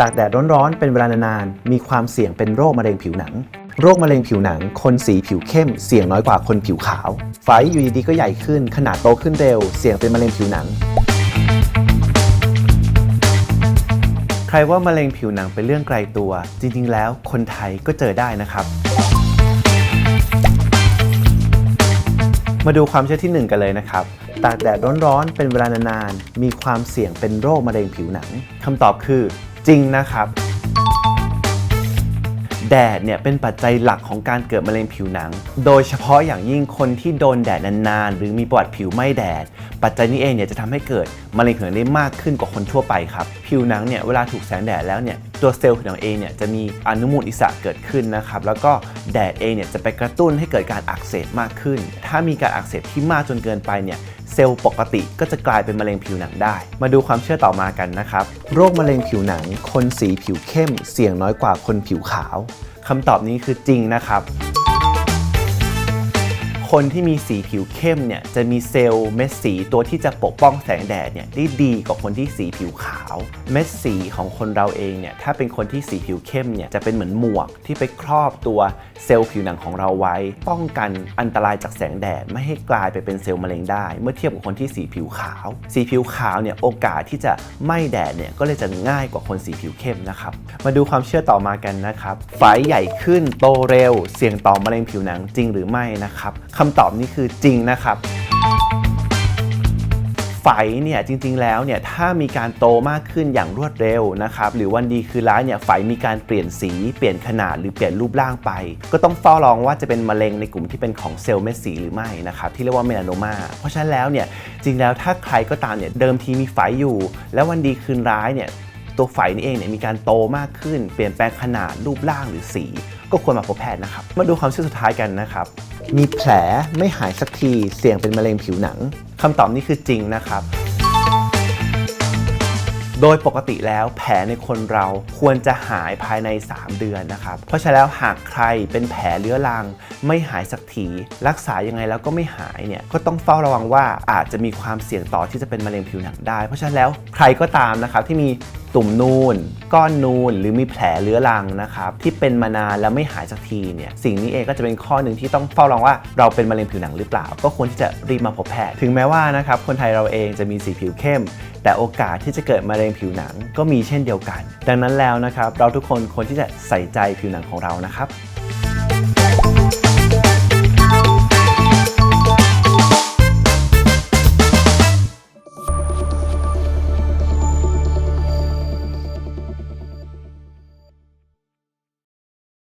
ตากแดดร้อนๆเป็นเวลานานๆมีความเสี่ยงเป็นโรคมะเร็งผิวหนัง โรคมะเร็งผิวหนัง คนสีผิวเข้ม เสี่ยงน้อยกว่าคนผิวขาว ไฟอยู่ดีๆก็ใหญ่ขึ้น ขนาดโตขึ้นเร็ว เสี่ยงเป็นมะเร็งผิวหนัง ใครว่ามะเร็งผิวหนังเป็นเรื่องไกลตัว จริงๆ แล้วคนไทยก็เจอได้นะครับมาดูความเชื่อที่ 1 กันเลยนะครับ ตากแดดร้อนๆ เป็นเวลานานๆ มีความเสี่ยงเป็นโรคมะเร็งผิวหนัง คำตอบคือ จริงนะครับ แดดเนี่ยเป็นปัจจัยหลักของการเกิดมะเร็งผิวหนัง โดยเฉพาะอย่างยิ่งคนที่โดนแดดนานๆ หรือมีประวัติผิวไหม้แดด ปัจจัยนี้เองเนี่ยจะทำให้เกิดมะเร็งผิวหนังได้มากขึ้นกว่าคนทั่วไปครับ ผิวหนังเนี่ยเวลาถูกแสงแดดแล้วเนี่ยตัวเซลล์ผิวหนังเองเนี่ยจะมีอนุมูลอิสระเกิดขึ้นนะครับ แล้วก็แดดเองเนี่ยจะไปกระตุ้นให้เกิดการอักเสบมากขึ้น ถ้ามีการอักเสบที่มากจนเกินไปเนี่ย เซลล์ปกติก็จะกลายเป็นมะเร็งผิวหนังได้ มาดูความเชื่อต่อมากันนะครับ โรคมะเร็งผิวหนัง คนสีผิวเข้ม เสี่ยงน้อยกว่าคนผิวขาวคำตอบนี้คือจริงนะครับ คนที่มีสีผิวเข้มเนี่ยจะมีเซลล์เม็ดสีตัวที่จะปกป้องแสงแดดเนี่ยได้ดีกว่าคนที่สีผิวขาว เม็ดสีของคนเราเองเนี่ยถ้าเป็นคนที่สีผิวเข้มเนี่ยจะเป็นเหมือนหมวกที่ไปครอบตัวเซลล์ผิวหนังของเราไว้ ป้องกันอันตรายจากแสงแดดไม่ให้กลายไปเป็นเซลล์มะเร็งได้ เมื่อเทียบกับคนที่สีผิวขาว สีผิวขาวเนี่ยโอกาสที่จะไม้แดดเนี่ยก็เลยจะง่ายกว่าคนสีผิวเข้มนะครับมาดูความเชื่อต่อมากันนะครับไฝใหญ่ขึ้นโตเร็ว เสี่ยงต่อมะเร็งผิวหนังจริงหรือไม่นะครับคำตอบนี้คือจริงนะครับไฝเนี่ยจริงๆแล้วเนี่ยถ้ามีการโตมากขึ้นอย่างรวดเร็วนะครับหรือวันดีคือร้ายเนี่ยไฝมีการเปลี่ยนสีเปลี่ยนขนาดหรือเปลี่ยนรูปร่างไป ก็ต้องเฝ้าระวังว่าจะเป็นมะเร็งในกลุ่มที่เป็นของเซลล์เม็ดสีหรือไม่นะครับที่เรียกว่าเมลานโมาเพราะฉะนั้นแล้วเนี่ยจริงแล้วถ้าใครก็ตามเนี่ยเดิมทีมีไฝอยู่ แล้ววันดีคืนร้ายเนี่ย ตัวไฝนี่เองเนี่ยมีการโตมากขึ้น เปลี่ยนแปลงขนาดรูปร่างหรือสี ก็ควรมาพบแพทย์นะครับ มาดูความเชื่อสุดท้ายกันนะครับมีแผลไม่หายสักทีเสี่ยงเป็นมะเร็งผิวหนังคำตอบนี้คือจริงนะครับ โดยปกติแล้วแผลในคนเราควรจะหายภายใน 3 เดือนนะครับ เพราะฉะนั้นแล้วหากใครเป็นแผลเรื้อรัง ไม่หายสักทีรักษายังไงแล้วก็ไม่หายเนี่ยก็ต้องเฝ้าระวังว่าอาจจะมีความเสี่ยงต่อที่จะเป็นมะเร็งผิวหนังได้ เพราะฉะนั้นแล้วใครก็ตามนะครับที่มี ตุ่มนูน ก้อนนูน หรือมีแผลเรื้อรังนะครับที่เป็นมานานแล้วไม่หายสักทีเนี่ยสิ่งนี้เองก็จะเป็นข้อหนึ่งที่ต้องเฝ้าระวังว่าเราเป็นมะเร็งผิวหนังหรือเปล่า ก็ควรที่จะรีบมาพบแพทย์ถึงแม้ว่านะครับคนไทยเราเองจะมีสีผิวเข้ม แต่โอกาสที่จะเกิดมะเร็งผิวหนังก็มีเช่นเดียวกัน ดังนั้นแล้วนะครับเราทุกคนควรที่จะใส่ใจผิวหนังของเรานะครับ